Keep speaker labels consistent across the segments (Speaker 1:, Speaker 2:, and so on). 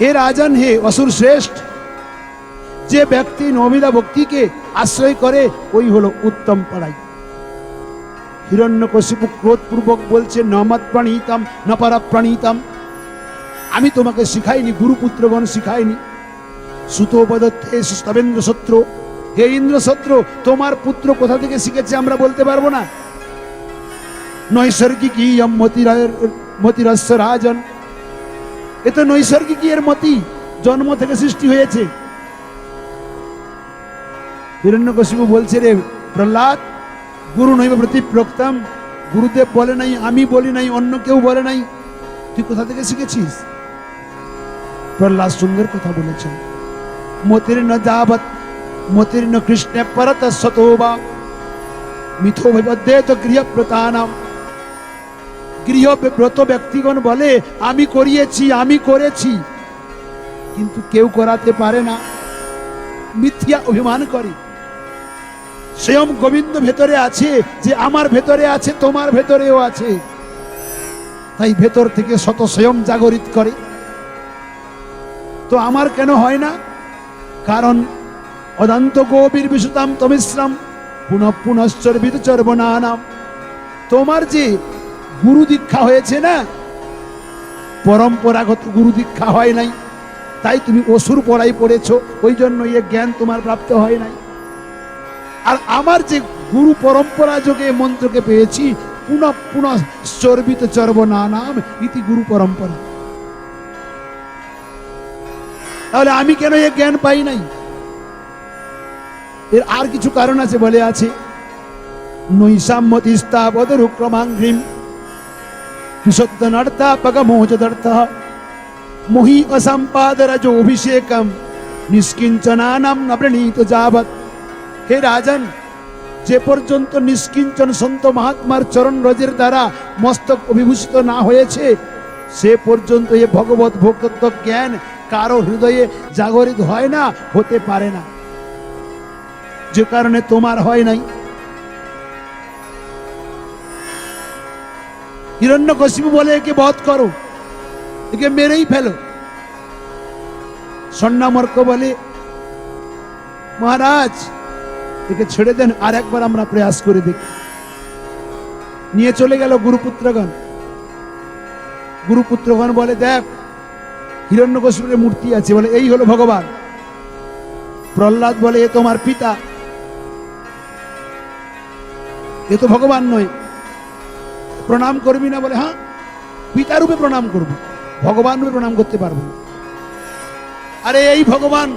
Speaker 1: হে রাজন, হে অসুর শ্রেষ্ঠ। যে ব্যক্তি নমিতা ভক্তিকে আশ্রয় করে, ওই হলো উত্তম পড়াই হিরণ্যকশিপু ক্রোধপূর্বক বলছে, নমত প্রাণীতাম, নপারা প্রাণীতাম। আমি তোমাকে শিখাইনি, গুরুপুত্রগণ শিখাইনি। সুতোপদত্তে স্তবেন্দ্র শত্রু হে ইন্দ্র শত্রু তোমার পুত্র কোথা থেকে শিখেছে আমরা বলতে পারব না। নৈসর্গিক ইয়ম মতিরায়ের মতিরস্য রাজন এ তো নৈসর্গিক এর মতি জন্ম থেকে সৃষ্টি হয়েছে। হিরণ্যকশিপু বলছে রে, প্রহ্লাদ, গুরু নৈব প্রতি প্রক্তম গুরুদেব বলে নাই, আমি বলি নাই, অন্য কেউ বলে নাই। তুই কোথা থেকে শিখেছিস? প্রহ্লাদ সুন্দর কথা বলেছেন। মতির ন যাবত মতির ন কৃষ্ণে পরত সতোবা। মিথো বিবদ্ধে তো গৃহপ্রতানাম। গৃহব্রত ব্যক্তিগণ বলে, আমি করিয়েছি, আমি করেছি। কিন্তু কেউ করাতে পারে না। মিথ্যা অভিমান করে। স্বয়ং গোবিন্দ ভেতরে আছে যে, আমার ভেতরে আছে, তোমার ভেতরেও আছে। তাই ভেতর থেকে শত স্বয়ং জাগরিত করে। তো আমার কেন হয় না? কারণ অদান্ত গোবীর বিশুতাম তমিশ্রাম পুনঃ পুনশ্চর্বিত চর্বনানাম তোমার যে গুরু দীক্ষা হয়েছে না? পরম্পরাগত গুরু দীক্ষা হয় নাই। তাই তুমি অসুর পড়াই পড়েছো, ওই জন্য এ জ্ঞান তোমার প্রাপ্ত হয় নাই। আর আমার যে গুরু পরম্পরা যোগে মন্ত্রকে পেয়েছি, পুনঃ পুনঃ চর্বিত চর্ব না নাম ইতি গুরু পরম্পরা। তাহলে আমি কেন এ জ্ঞান পাই নাই? এর আর কিছু কারণ আছে বলে আছে। নৈসাম্যতিস্তা বদরুক্রমাঙ্ঘ্রিম পগমোচদর্থ মোহি অসম্পাদরজ অভিষেকম নিষ্কিঞ্চনানাম ন প্রণীত যাবৎ হে রাজন যে পর্যন্ত নিষ্কিঞ্চন সন্ত মহাত্মার চরণ রজের দ্বারা মস্তক অভিভূষিত না হয়েছে সে পর্যন্ত এ ভগবত ভক্তত্ব জ্ঞান কারও হৃদয়ে জাগরিত হয় না হতে পারে না যে কারণে তোমার হয় নাই হিরণ্য বলে একে বধ করো। একে মেরেই ফেলো। সন্নামর্ক বলে, মহারাজ, একে ছেড়ে দেন, আর একবার আমরা প্রয়াস করে দেখি। নিয়ে চলে গেল গুরুপুত্রগণ। গুরুপুত্রগণ বলে, দেখ, হিরণ্যকশিপুরের মূর্তি আছে। বলে, এই হলো ভগবান। প্রহ্লাদ বলে, এ তোমার পিতা। এ তো ভগবান নয় প্রণাম করবি না বলে হ্যাঁ? পিতা রূপে প্রণাম করব, ভগবান রূপে প্রণাম করতে পারব। আরে, এই ভগবান,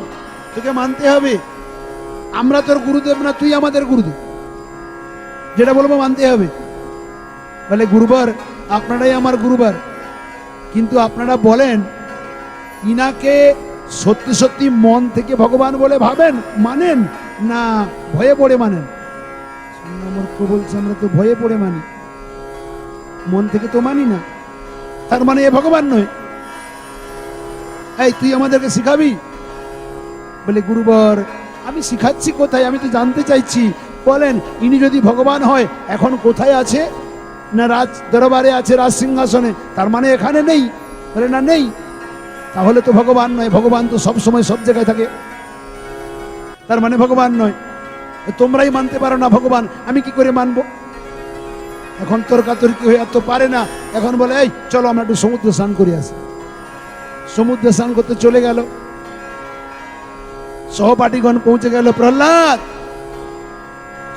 Speaker 1: তোকে মানতে হবে। আমরা তোর গুরুদেব না, তুই আমাদের গুরুদেব। যেটা বলব মানতে হবে। বলে, গুরুবার, আপনারাই আমার গুরুবার। কিন্তু আপনারা বলেন, ইনাকে সত্যি সত্যি মন থেকে ভগবান বলে ভাবেন, মানেন না, ভয়ে পড়ে মানেন? মূর্খ বলছে, আমরা তো ভয়ে পড়ে মানি। মন থেকে তো মানি না। তার মানে এ ভগবান নয়। এই, তুই আমাদেরকে শিখাবি? বলে, গুরুবর, আমি শিখাচ্ছি কোথায়? আমি তো জানতে চাইছি। বলেন, ইনি যদি ভগবান হয়, এখন কোথায় আছে? না রাজ, দরবারে আছে, রাজ সিংহাসনে? তার মানে এখানে নেই। বলে, না, নেই। তাহলে তো ভগবান নয়। ভগবান তো সব সময় সব জায়গায় থাকে। তার মানে ভগবান নয়। তোমরাই মানতে পারো না ভগবান। আমি কি করে মানবো? এখন তর্কাতর্কি হয়ে তো পারে না। এখন বলে, এই, চলো, আমরা একটু সমুদ্র স্নান করে আসি সমুদ্রে স্নান করতে চলে গেল। সহপাঠীগণ পৌঁছে গেল, প্রহ্লাদ,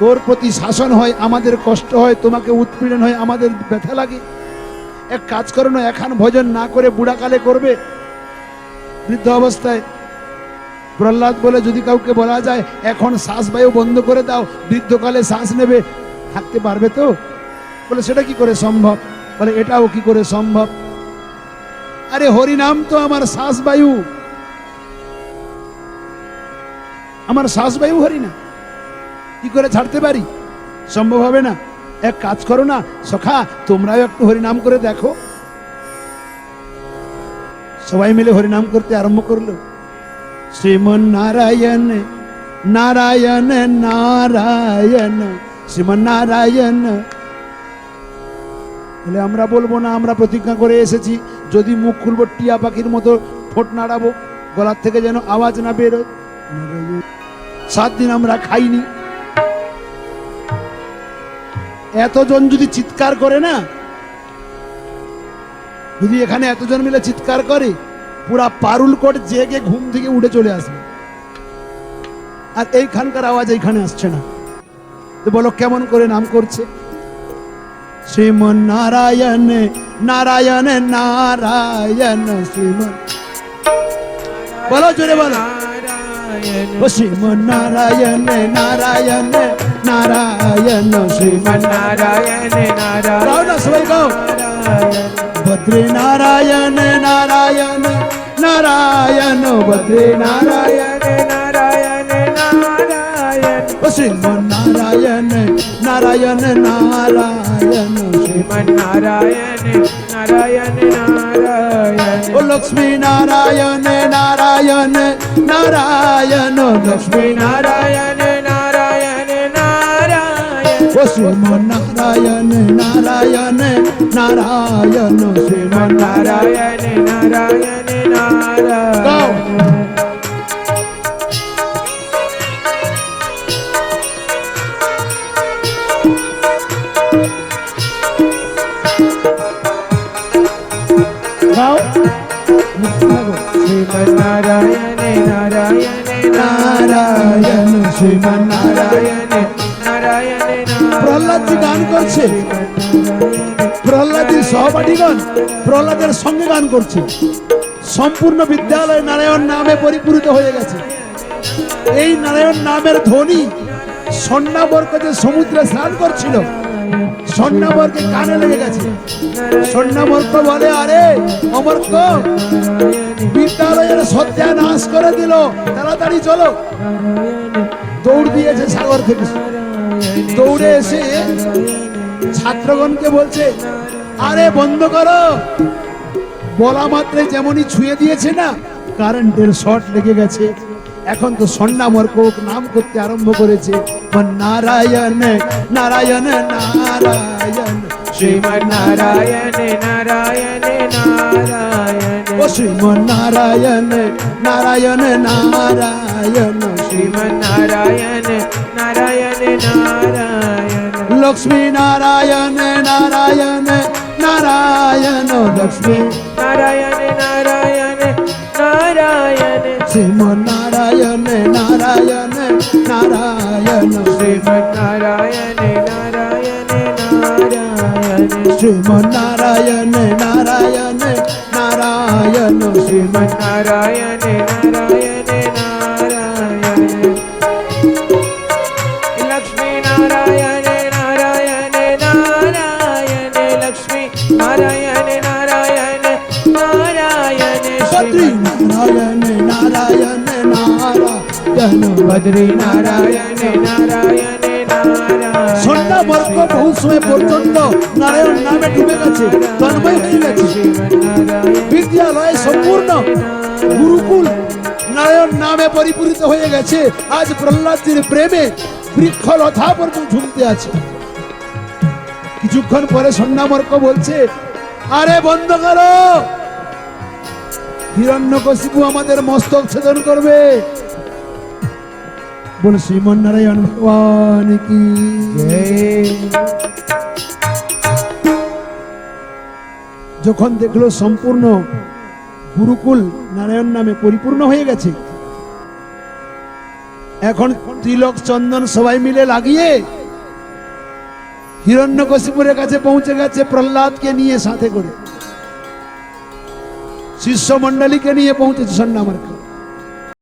Speaker 1: তোর প্রতি শাসন হয়, আমাদের কষ্ট হয়, তোমাকে উৎপীড়ন হয়, আমাদের ব্যথা লাগে। এক কাজ করো না এখন ভজন না করে বুড়াকালে করবে। বৃদ্ধ অবস্থায়, প্রহ্লাদ বলে, যদি কাউকে বলা যায়, এখন শ্বাস বায়ু বন্ধ করে দাও, বৃদ্ধকালে শ্বাস নেবে, থাকতে পারবে তো? বলে, সেটা কি করে সম্ভব? বলে, এটাও কি করে সম্ভব? আরে, হরিনাম তো আমার শ্বাস বায়ু আমার শ্বাস বায়ু হরি না কি করে ছাড়তে পারি? সম্ভব হবে না। এক কাজ করো না, সখা, তোমরাও একটু হরিনাম করে দেখো। সবাই মিলে হরিনাম করতে আরম্ভ করল। শ্রীমন নারায়ণ নারায়ণ নারায়ণ, শ্রীমন নারায়ণ বলে আমরা বলব না, আমরা প্রতিজ্ঞা করে এসেছি। যদি মুখ খুলবো, টিয়া পাখির মতো ঠোঁট নাড়াবো, গলার থেকে যেন আওয়াজ না বেরোয় সাত দিন আমরা খাইনি। এতজন যদি চিৎকার করে না, যদি এখানে এতজন মিলে চিৎকার করে, পুরা পারুল কোট জেগে ঘুম থেকে উঠে চলে আসবে। আর এইখানকার আওয়াজ এইখানে আসছে না। বলো, কেমন করে নাম করছে? শ্রীমন নারায়ণ নারায়ণ নারায়ণ শ্রীমন বলো জোরে বলো ও শ্রীমন নারায়ণ নারায়ণ নারায়ণ শ্রীমন
Speaker 2: নারায়ণ
Speaker 1: গাও না সবাই গাও বদ্রী নারায়ণ নারায়ণ নারায়ণ বদ্রী নারায়ণ
Speaker 2: নারায়ণ নারায়ণ
Speaker 1: ও শ্রীমন নারায়ণ নারায়ণ নারায়ণ শ্রীমন
Speaker 2: নারায়ণ নারায়ণ নারায়ণ
Speaker 1: ও লক্ষ্মী নারায়ণ নারায়ণ নারায়ণ লক্ষ্মী
Speaker 2: নারায়ণ নারায়ণ নারায়ণ
Speaker 1: ও শ্রীমন নারায়ণ প্রহ্লাদজি গান করছে। প্রহ্লাদের সহপাঠীগণ প্রহ্লাদের সঙ্গে গান করছে। সম্পূর্ণ বিদ্যালয় নারায়ণ নামে পরিপূরিত হয়ে গেছে। এই নারায়ণ নামের ধ্বনি সন্নাবর্ক যে সমুদ্রে স্নান করছিল। সন্নাবর্কে কানে লেগে গেছে। সন্নাবর্ক বলে, আরে অমর্ক বিদ্যালয়ের সত্যানাশ করে দিল। তাড়াতাড়ি চলো। দৌড় দিয়েছে সাগর থেকে। দৌড়ে এসে ছাত্রগণকে বলছে, আরে বন্ধ করো। বলা মাত্রে যেমনই ছুঁয়ে দিয়েছে না, কারেন্টের শর্ট লেগে গেছে। এখন তো সন্না সন্নামর্ক নাম করতে আরম্ভ করেছে। নারায়ণ নারায়ণ নারায়ণ
Speaker 2: শ্রীমন নারায়ণ নারায়ণ নারায়ণ।
Speaker 1: ও শ্রীমন নারায়ণ নারায়ণ নারায়ণ। শ্রীমন
Speaker 2: শ্রীমন নারায়ণ নারায়ণ নারায়ণ
Speaker 1: লক্ষ্মী নারায়ণ নারায়ণ নারায়ণ লক্ষ্মী
Speaker 2: নারায়ণ নারায়ণ নারায়ণ
Speaker 1: শ্রীমন নারায়ণ নারায়ণ নারায়ণ
Speaker 2: শ্রীমন নারায়ণ নারায়ণ নারায়ণ
Speaker 1: শ্রীমন নারায়ণ নারায়ণ নারায়ণ শ্রীমন
Speaker 2: নারায়ণ
Speaker 1: সন্ধ্যা বর্গ বহু সময় পর্যন্ত নারায়ণ নামে ডুবে গেছে তন্ময় হয়ে গেছে বিদ্যালয় সম্পূর্ণ গুরুকুল নারায়ণ নামে পরিপূরিত হয়ে গেছে আজ প্রহ্লাদজির প্রেমে বৃক্ষলতা পর্যন্ত ঝুমতে আছে কিছুক্ষণ পরে সন্ন্যামর্ক বলছে আরে বন্ধ করো। হিরণ্যকশিপু আমাদের মস্তক ছেদন করবে। বল শ্রীমন নারায়ণ ভগবান কি? যখন দেখল সম্পূর্ণ গুরুকুল নারায়ণ নামে পরিপূর্ণ হয়ে গেছে, এখন তিলক চন্দন সবাই মিলে লাগিয়ে হিরণ্যকশিপুরের কাছে পৌঁছে গেছে প্রহ্লাদকে নিয়ে সাথে করে। শিষ্য মন্ডলীকে নিয়ে পৌঁছেছে সন্ন্যামার্কা।